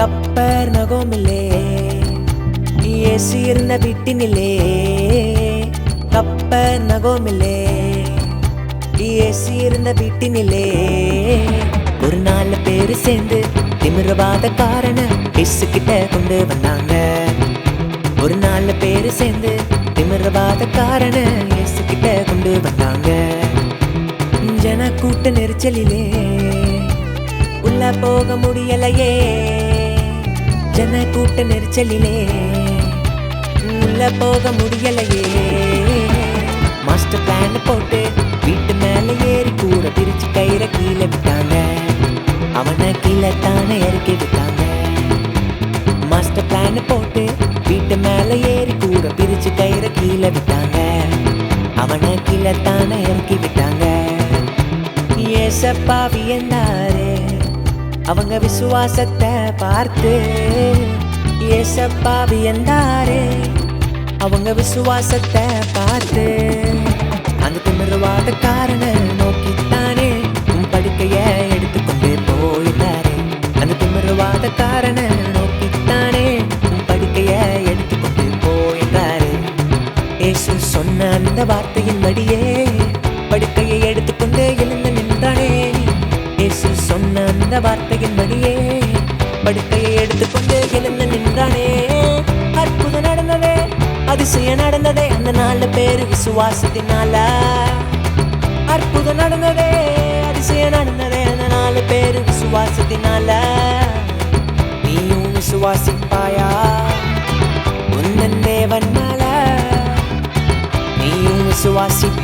நகோமில்லே இயேசு இருந்த வீட்டினிலே. கப்ப நகோமில்லே இயேசு இருந்த வீட்டினிலே. ஒரு நாலு பேரு சேர்ந்து திமிரவாத காரண இயேசு கிட்ட கொண்டு வந்தாங்க. ஒரு நாலு பேரு சேர்ந்து திமிரவாத காரண இயேசு கிட்ட கொண்டு வந்தாங்க. ஜன கூட்ட நெரிச்சலிலே உள்ள போக முடியலையே. ஜன கூட்ட நெரிச்சலிலே. உள்ள போக முடியலையே. மாஸ்டர் பிளான் போட்டு வீட்டு மேல ஏறி கூட பிரிச்சு கயிற கீழே விட்டாங்க. அவனை கீழே தானே இறக்கி விட்டாங்க. மாஸ்டர் பிளான் போட்டு வீட்டு மேல ஏறி கூட பிரிச்சு கயிற கீழே விட்டாங்க. அவனை கீழே தானே இறக்கி விட்டாங்க. ஏசப்பா வியந்தாரு அவங்க விசுவாசத்தை பார்த்து ஏசப்பா வியந்தாரே அவங்க விசுவாசத்தை பார்த்து அந்த திமிர்வாதக்காரன நோக்கித்தானே. உன் படுக்கைய எடுத்துக்கொண்டு போயிட்டாரே. அந்த திமிர்வாதக்காரன நோக்கித்தானே. உன் படுக்கைய எடுத்துக்கொண்டு போயிட்டாரே. ஏசு சொன்ன அந்த வார்த்தையின் வழியே படுக்கையை எடுத்துக்கொண்டு எழுந்து நின்றானே. ஏசு சொன்ன அந்த வார்த்தை படுக்கையை எடுத்துக்கொண்டு எழுந்து நின்றானே. அற்புதம் நடந்ததே அதிசயம் நடந்ததே அந்த நாலு பேரு விசுவாசத்தினால. அற்புதம் நடந்ததே அதிசயம் நடந்ததே அந்த நாலு பேரு விசுவாசத்தினால. நீயும் விசுவாசிப்பாயா? உந்தன் தேவன் மேல. நீயும் விசுவாசி